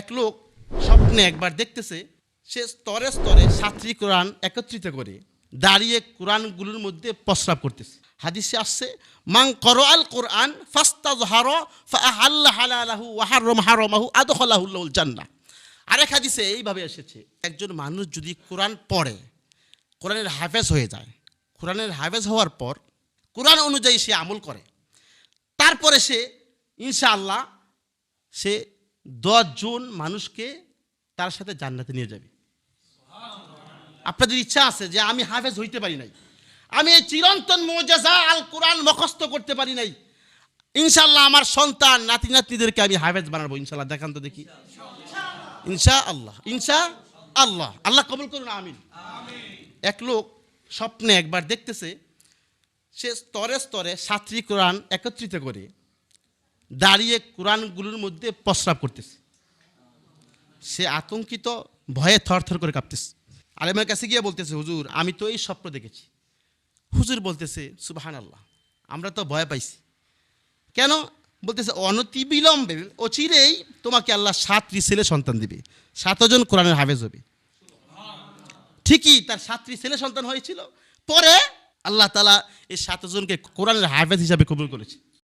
এক লোক স্বপ্নে একবার দেখতেছে, সে স্তরে স্তরে সাতটি কোরআন একত্রিত করে, দাঁড়িয়ে কোরআনগুলোর মধ্যে প্রস্রাব করতেছে। হাদিসে আসছে মাং কর আল কোরআন ফাস্তাজ হার আল্লাহ ওয়াহারম হারমাহু জান্না আরেক হাদিসে এইভাবে এসেছে, একজন মানুষ যদি কোরআন পড়ে, কোরআনের হাফেজ হয়ে যায়, কোরআনের হাফেজ হওয়ার পর কোরআন অনুযায়ী সে আমল করে। তারপরে সে ইনশাআল্লাহ সে জন মানুষকে তার সাথে জান্নাতে নিয়ে যাবে। আপনাদের ইচ্ছা আছে যে আমি হাফেজ হইতে পারি নাই, আমি এই চিরন্তন মোজাজা আল কোরআন মুখস্থ করতে পারি নাই ইনশাল্লাহ আমার সন্তান, নাতি নাতনিদেরকে আমি হাফেজ বানাবো ইনশাল্লাহ দেখান তো দেখি। ইনশা আল্লাহ ইনশা আল্লাহ আল্লাহ কবুল করুন, আমিন। এক লোক স্বপ্নে একবার দেখতেছে, সে স্তরে স্তরে সাতটি কোরআন একত্রিত করে দাঁড়িয়ে কোরআনগুলোর মধ্যে প্রস্রাব করতেছে। সে আতঙ্কিত, ভয়ে থরথর করে কাঁপতেছে। আলেমের কাছে গিয়ে বলতেছে, হুজুর, আমি তো এই স্বপ্ন দেখেছি। হুজুর বলতেছে সুবাহান আল্লাহ আমরা তো ভয় পাইছি। কেন? বলতেছে অনতি বিলম্বে অচিরেই তোমাকে আল্লাহ সাতটি ছেলে সন্তান দিবে। সাতজন কোরআনের হাফেজ হবে। ঠিকই তার সাতটি ছেলে সন্তান হয়েছিল। পরে আল্লাহ তালা এই সাতজনকে কোরআনের হাফেজ হিসাবে কবুল করেছে।